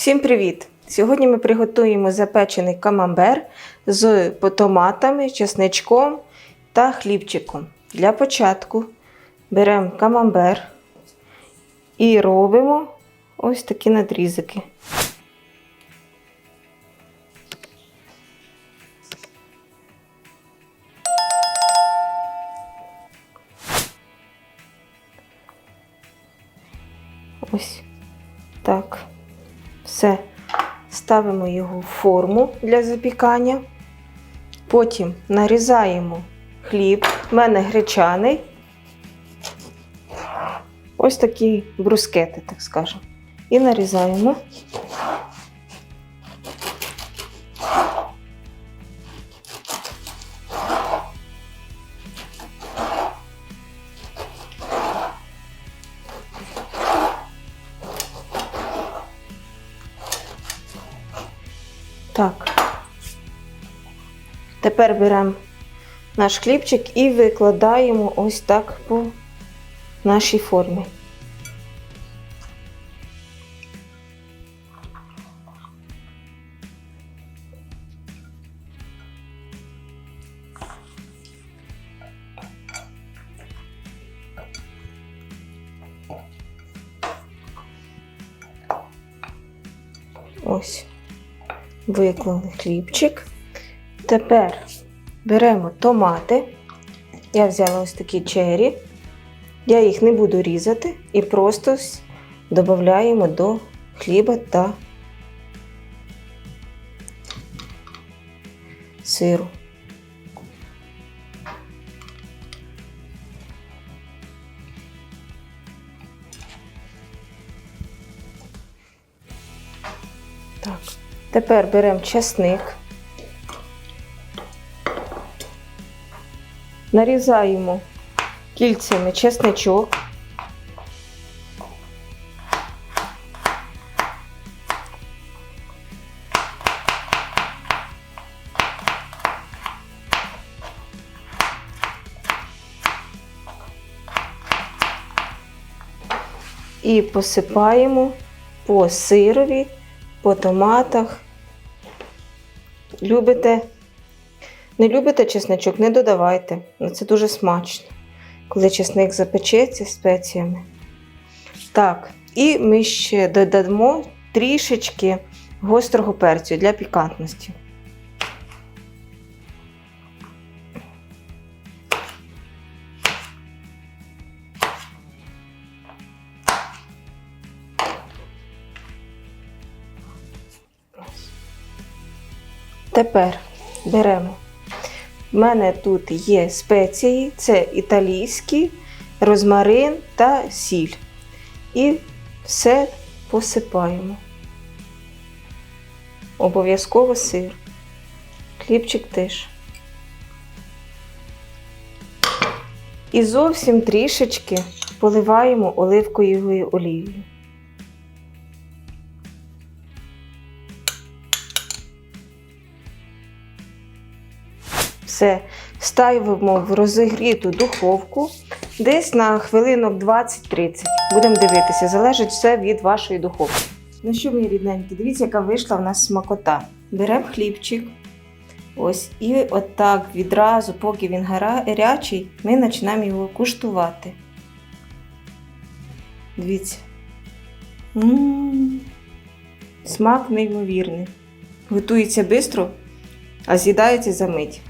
Всім привіт! Сьогодні ми приготуємо запечений камамбер з томатами, чесничком та хлібчиком. Для початку беремо камамбер і робимо ось такі надрізики. Ось так. Все. Ставимо його в форму для запікання. Потім нарізаємо хліб. У мене гречаний. Ось такі брускети, так скажемо. І нарізаємо. Так. Тепер беремо наш хлібчик і викладаємо ось так по нашій формі. Ось виклали хлібчик. Тепер беремо томати. Я взяла ось такі чері. Я їх не буду різати і просто додаємо до хліба та сиру. Так. Тепер беремо часник, нарізаємо кільцями чесничок. І посипаємо по сирові, по томатах. Любите, не любите чесничок, не додавайте. але Це дуже смачно, коли чесник запечеться спеціями. Так, і ми ще додамо трішечки гострого перцю для пікантності. Тепер беремо. У мене тут є спеції, це італійські, розмарин та сіль. І все посипаємо. Обов'язково сир. Хлібчик теж. І зовсім трішечки поливаємо оливковою олією. Все, ставимо в розігріту духовку десь на хвилинок 20-30. Будемо дивитися, залежить все від вашої духовки. Ну що, мої рідненькі, дивіться, яка вийшла в нас смакота. Беремо хлібчик. Ось, і отак відразу, поки він гарячий, ми починаємо його куштувати. Дивіться. М-м-м. Смак неймовірний. Готується швидко, а з'їдається за мить.